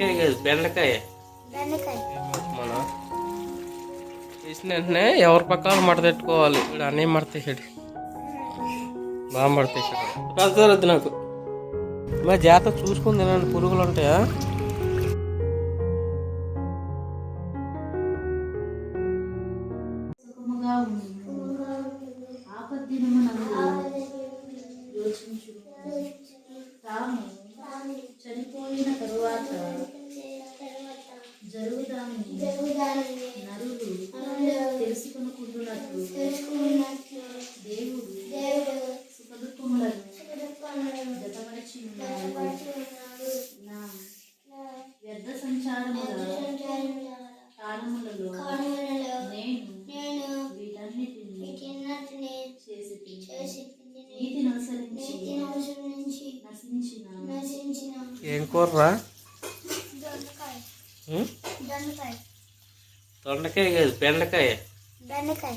దొండకాయ కాదు బెండకాయ. బెండకాయ. మన వేసిన వెంటనే ఎవరి పక్కన మడత పెట్టుకోవాలి. ఇప్పుడు అన్నీ మడతేసాడు బాగా మడతేసాడు రాదు నాకు. మా జాతర చూసుకుని తినండి పురుగులు ఉంటాయా? వ్యర్థ సంచారముల కాలములలో నేను వీటన్నిటిని చేసి నీతిని అనుసరించి నశించిన ఏం కూరరా? దొండకాయ. ఉం? దొండకాయ. దొండకాయ కాదు బెండకాయ. బెండకాయ.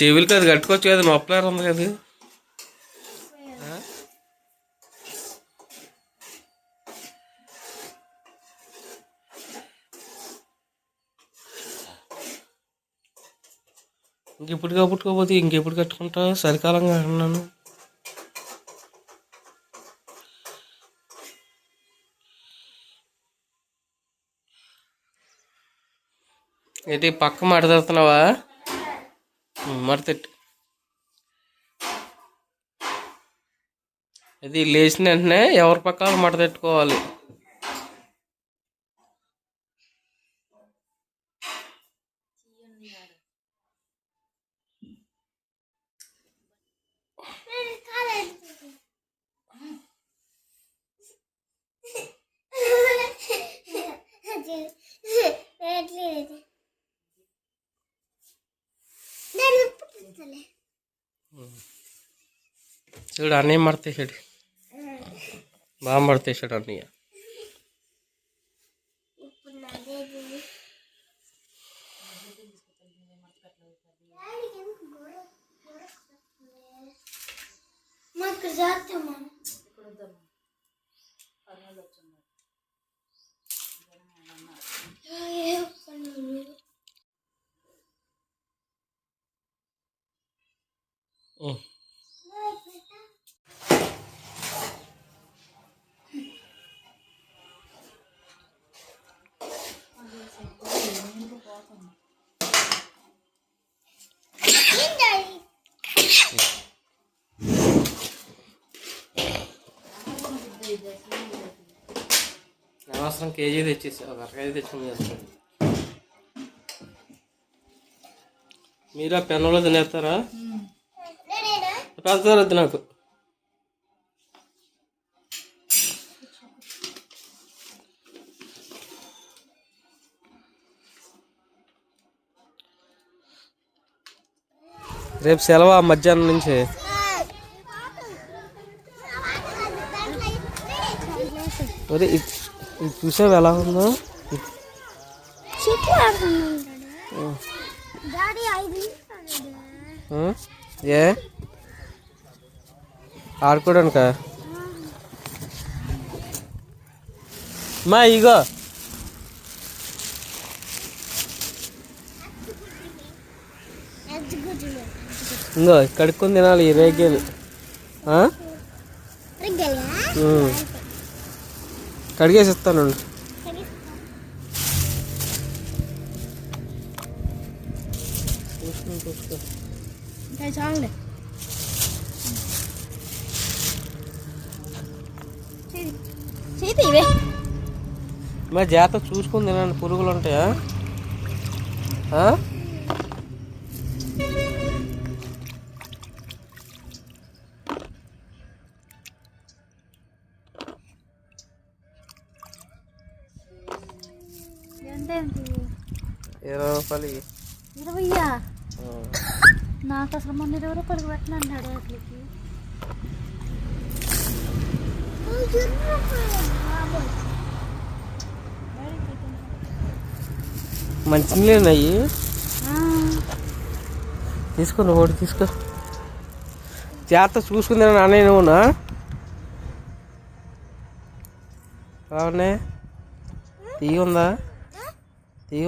చెవులకి అది కట్టుకోవచ్చు కదా నొప్పలేరు ఉంది కదా. ఇంకెప్పుడు కప్పుకోకపోతే ఇంకెప్పుడు కట్టుకుంటావు? చలికాలంగా అన్నాను. ఏంటి పక్క మాట్లాడుతున్నావా? మడతెట్టు అది లేచిన వెంటనే ఎవరి పక్కన మడతెట్టుకోవాలి. चिड़ाने मरते छिड़ वहाँ मरते चिड़ानिया मत कर जाते అవసరం కేజీ తెచ్చేసి ఒక అర కేజీ తెచ్చుకుని చేస్తాను. మీరు ఆ పెన్నులో తినేస్తారా? పెద్దవద్దు నాకు. రేపు సెలవు మధ్యాహ్నం నుంచి? ఇది ఇది చూసావు ఎలా ఉందో? ఏ? ఆడుకోవడానికా? మా ఇగో. ఇంగో కడుక్కొని తినాలి ఈ రేగేలు. కడిగేసి ఇస్తాను చూసుకుని చూసుకో ఇంకా చాలులే చేతి ఇవే మా జాత చూసుకుని తినండి పురుగులు ఉంటాయా? ఇరవై రూపాయలు. ఇరవయ్యా. నాకు అసలు మొన్న ఇరవై రూపాయలు పెట్టిన అన్నాడు వాటికి మంచినీళ్ళు అయ్యి? తీసుకో నువ్వు ఒకటి తీసుకో. జాగ్రత్త చూసుకుంది అన్నయ్య నువ్వునా రావనే తీగి ఉందా? తీగి